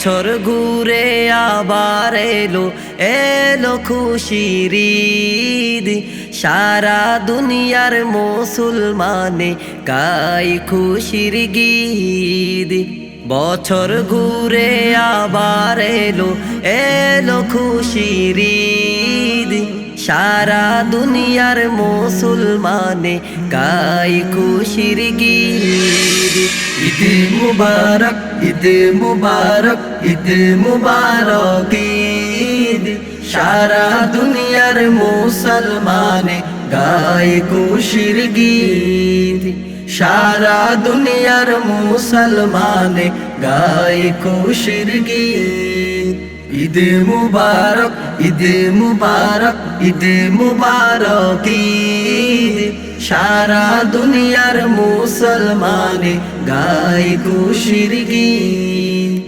বছর ঘুরে আবার এলো এলো খুশির সারা দুনিয়ার মুসলমানে গাই খুশির গীত। বছর ঘুরে আবার এলো এলো খুশির সারা দুনিয়ার মুসলমানে গাই খুশির গীত। ঈদ মুবারক ঈদ মুবারক ঈদ মুবারক ঈদ। সারা দুনিয়ার মুসলমানে গাই খুশির গীত। সারা দুনিয়ার মুসলমানে গাই খুশির গীত। ঈদ মুবারক ঈদ মুবারক ঈদ মুবারক। সারা দুনিয়ার মুসলমানে গাই খুশির গীত।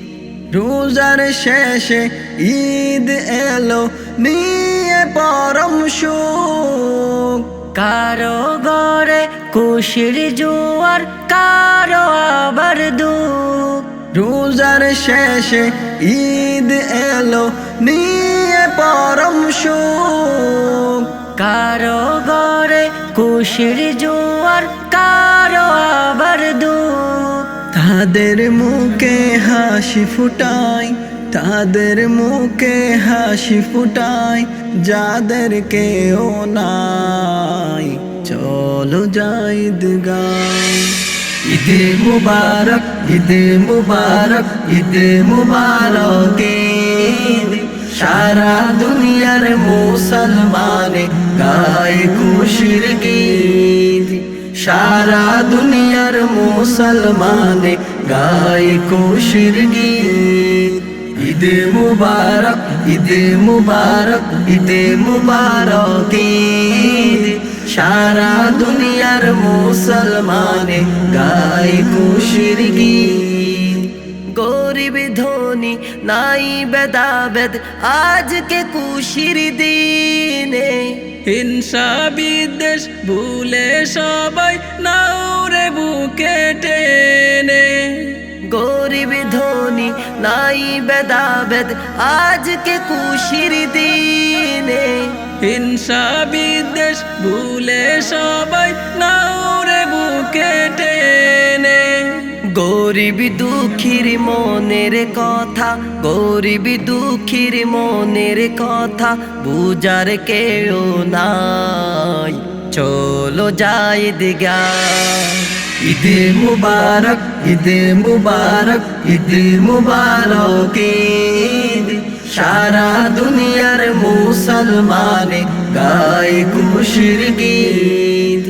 রোজার শেষে ঈদ এলো, নিয়ে পরম সুখ। কারও গড়ে খুশির জোয়ার, কারও আবার দুঃখ। রোজার শেষে ঈদ এলো, নিয়ে পরম সুখ। কারও গড়ে খুশির জোয়ার, কারও আবার তাদের মুখে হাসি ফুটাই, তাদের মুখে হাসি ফুটাই, যাদের কেউ নাই। চলো যাই গাই ঈদ মুবারক ঈদ মুবারক ঈদ মুবারক। সারা দুনিয়ার মুসলমানে গায় খুশির গীত সারা দুনিয়ার মুসলমানে গায় খুশির গীত ঈদ মুবারক ঈদ মুবারক ঈদ মুবারক। ঈদ সারা দুনিয়ার মুসলমানে গায় খুশির গীত গরিব ধনী নাই বেদাবেদ আজকে খুশির দিনে। হিংসা বিদ্বেষ ভুলে সবাই নাউরে বুকে টেনে। গরিব ধনী নাই বেদাবেদ আজকে খুশির দিনে। হিংসা বিদ্বেষ ভুলে সবাই নাউরে বুকে টেনে। গরিব দুঃখীর মনের কথা, গরিব দুঃখীর মনের কথা বুজার কেউ নাই। চলো যাই দিগা। ঈদ মুবারক ঈদ মুবারক ঈদ মুবারক। মুসলমানে গায় খুশির গীত।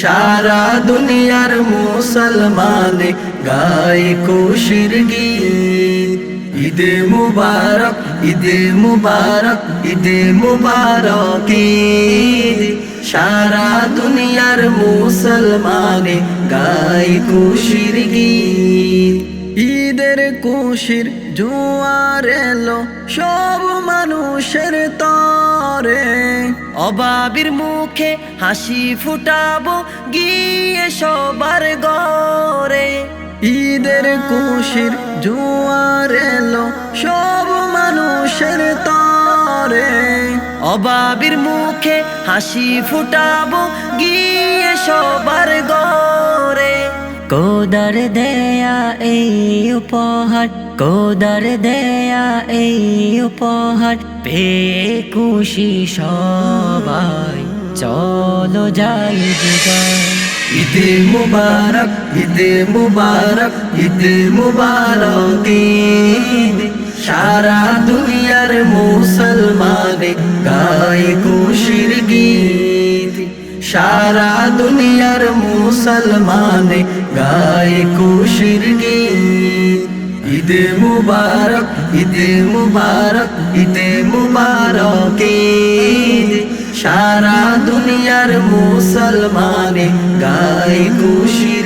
সারা দুনিয়ার মুসলমানে গায় খুশির গীত। ঈদ মুবারক ঈদ মুবারক ঈদ মুবারক। সারা দুনিয়ার মুসলমানে গায় খুশির গীত। ঈদের খুশির জোয়ার এলো, সব মানুষের তরে। অবাবির মুখে হাসি ফুটাবো, গিয়ে সবার গরে ঈদের খুশির জোয়ার এলো, সব মানুষের তরে। অবাবির মুখে হাসি ফুটাবো, গিয়ে সবার গরে কোদার দেয়া এই উপহার কোদার দেয়া এই উপহার পে খুশি সবাই। চলো যাই দিগায় ঈদ মুবারক ঈদ মুবারক ঈদ মুবারক সারা দুনিয়ার মুসলমানে গায় দুনিয়ার মুসলমানে গায় খুশির গীত। ঈদ মুবারক, ঈদে মুবারক ঈদে মুবারক। সারা দুনিয়ার মুসলমানে গায় খুশির